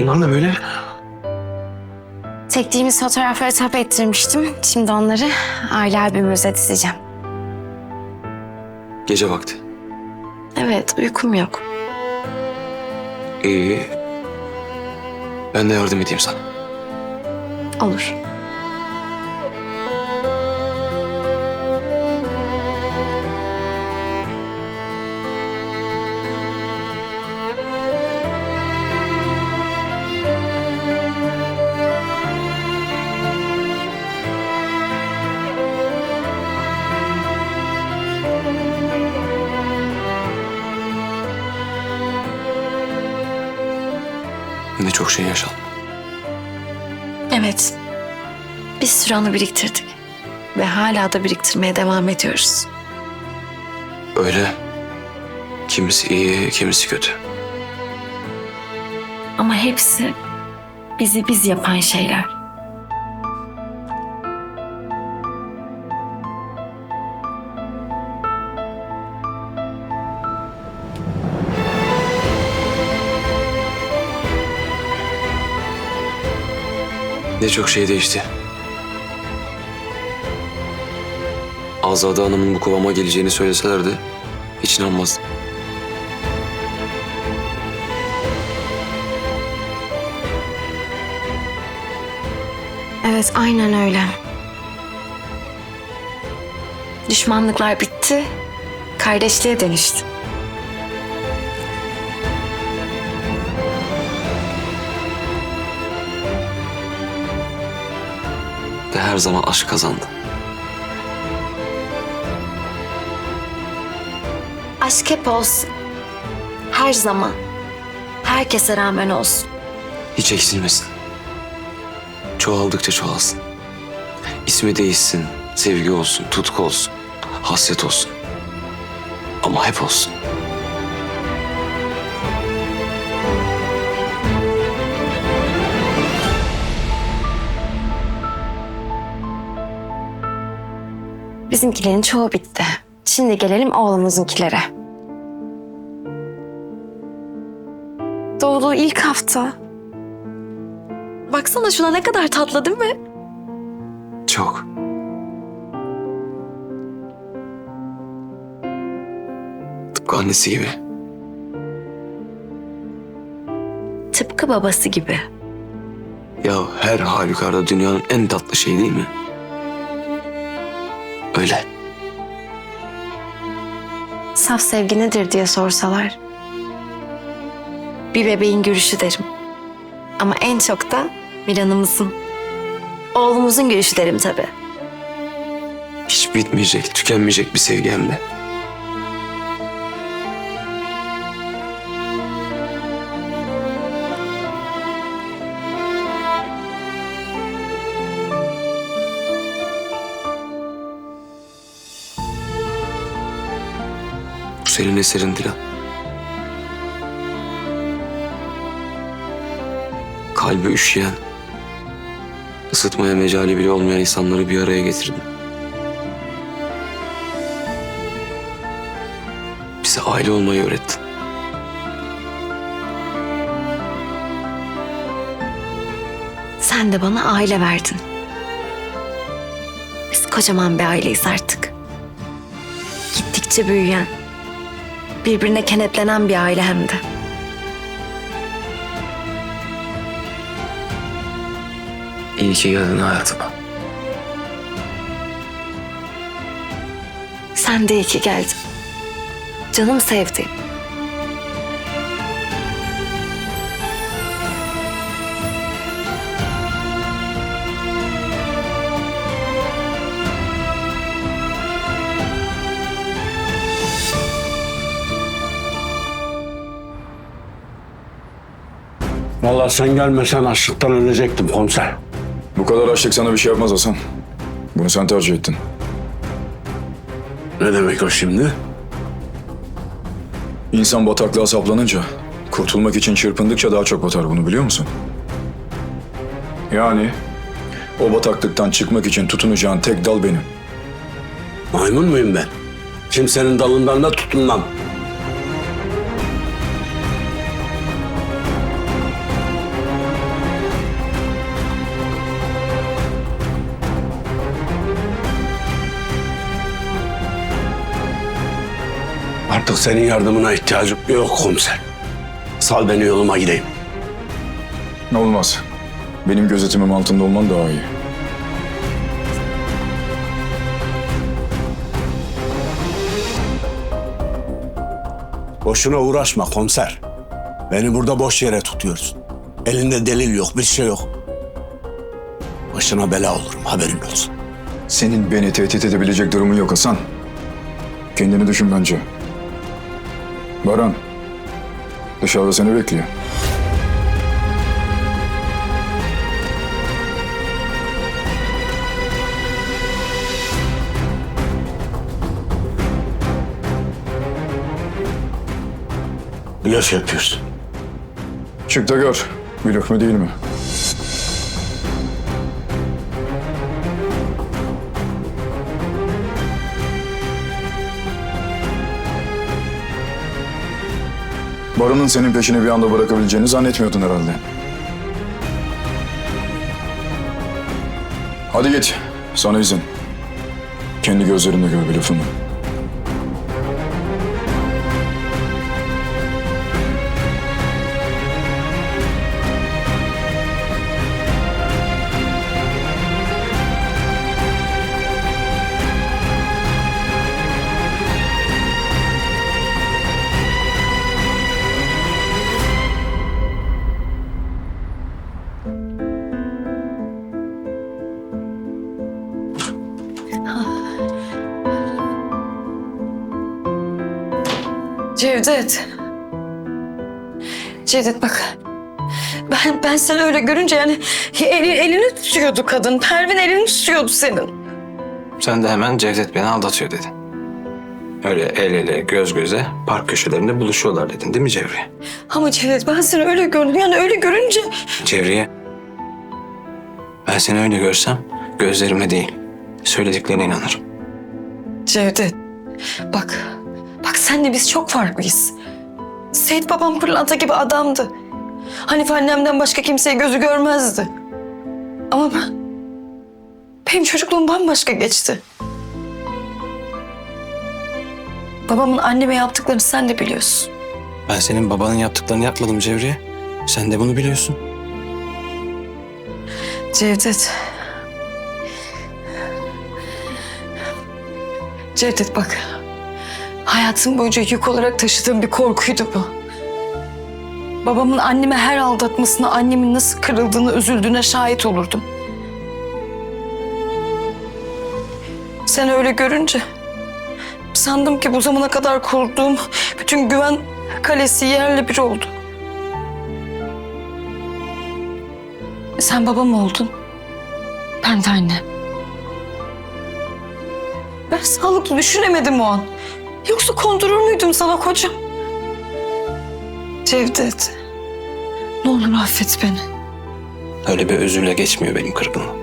Bunlar ne böyle? Çektiğimiz fotoğrafları tap ettirmiştim. Şimdi onları aile albümümüze dizeceğim. Gece vakti. Evet, uykum yok. İyi. Ben de yardım edeyim sana. Olur. Çok şey yaşandı. Evet. Bir sürü anı biriktirdik. Ve hala da biriktirmeye devam ediyoruz. Öyle. Kimisi iyi, kimisi kötü. Ama hepsi bizi biz yapan şeyler. Ne çok şey değişti. Azade Hanım'ın bu kovama geleceğini söyleselerdi hiç inanmazdım. Evet, aynen öyle. Düşmanlıklar bitti, kardeşliğe dönüştü. Ve her zaman aşk kazandı. Aşk hep olsun. Her zaman. Herkese rağmen olsun. Hiç eksilmesin. Çoğaldıkça çoğalsın. İsmi değişsin, sevgi olsun, tutku olsun, hasret olsun. Ama hep olsun. Bizimkilerin çoğu bitti. Şimdi gelelim oğlumuzunkilere. Doğduğu ilk hafta. Baksana şuna ne kadar tatlı değil mi? Çok. Tıpkı annesi gibi. Tıpkı babası gibi. Ya her halükarda dünyanın en tatlı şeyi değil mi? Öyle. Saf sevgi nedir diye sorsalar. Bir bebeğin gülüşü derim. Ama en çok da Milan'ımızın. Oğlumuzun gülüşü derim tabii. Hiç bitmeyecek, tükenmeyecek bir sevgi hem de. Bu senin eserin Dilan. Kalbi üşüyen, ısıtmaya mecali bile olmayan insanları bir araya getirdin. Bize aile olmayı öğrettin. Sen de bana aile verdin. Biz kocaman bir aileyiz artık. Gittikçe büyüyen, birbirine kenetlenen bir aile hem de. İyi ki geldin hayatıma. Sen de iyi ki geldin. Canım sevdiğim. Vallahi sen gelmesen açlıktan ölecektim komiser. Bu kadar açlık sana bir şey yapmaz Hasan. Bunu sen tercih ettin. Ne demek o şimdi? İnsan bataklığa saplanınca kurtulmak için çırpındıkça daha çok batar bunu biliyor musun? Yani o bataklıktan çıkmak için tutunacağın tek dal benim. Maymun muyum ben? Kimsenin dalından da tutunmam. Artık senin yardımına ihtiyacım yok komiser. Sal beni yoluma gideyim. Olmaz. Benim gözetimim altında olman daha iyi. Boşuna uğraşma komiser. Beni burada boş yere tutuyorsun. Elinde delil yok, bir şey yok. Başına bela olurum, haberin olsun. Senin beni tehdit edebilecek durumun yok Hasan. Kendini düşün bence. Baran. Dışarıda seni bekliyor. Blöf yapıyorsun. Çık da gör. Blöf mü değil mi? Baran'ın senin peşini bir anda bırakabileceğini zannetmiyordun herhalde. Hadi git. Sana izin. Kendi gözlerinle gör blöfümü. Cevdet. Cevdet bak. Ben, ben seni öyle görünce yani eli, elini tutuyordu kadın. Pervin elini tutuyordu senin. Sen de hemen Cevdet beni aldatıyor dedin. Öyle el ele göz göze park köşelerinde buluşuyorlar dedin değil mi Cevriye? Ama Cevdet ben seni öyle gördüm. Yani öyle görünce... Cevriye. Ben seni öyle görsem gözlerime değil söylediklerine inanırım. Cevdet bak. Bak senle biz çok farklıyız. Seyit babam pırlanta gibi adamdı. Hanife annemden başka kimseye gözü görmezdi. Ama ben... Benim çocukluğum bambaşka geçti. Babamın anneme yaptıklarını sen de biliyorsun. Ben senin babanın yaptıklarını yapmadım Cevriye. Sen de bunu biliyorsun. Cevdet. Cevdet bak. Hayatım boyunca yük olarak taşıdığım bir korkuydu bu. Babamın anneme her aldatmasına, annemin nasıl kırıldığını, üzüldüğüne şahit olurdum. Sen öyle görünce sandım ki bu zamana kadar kurduğum bütün güven kalesi yerle bir oldu. Sen babam oldun. Ben de anne. Ben sağlıklı düşünemedim o an. Yoksa kondurur muydum sana kocam? Cevdet. Ne olur affet beni. Öyle bir özürle geçmiyor benim kırgınlığım.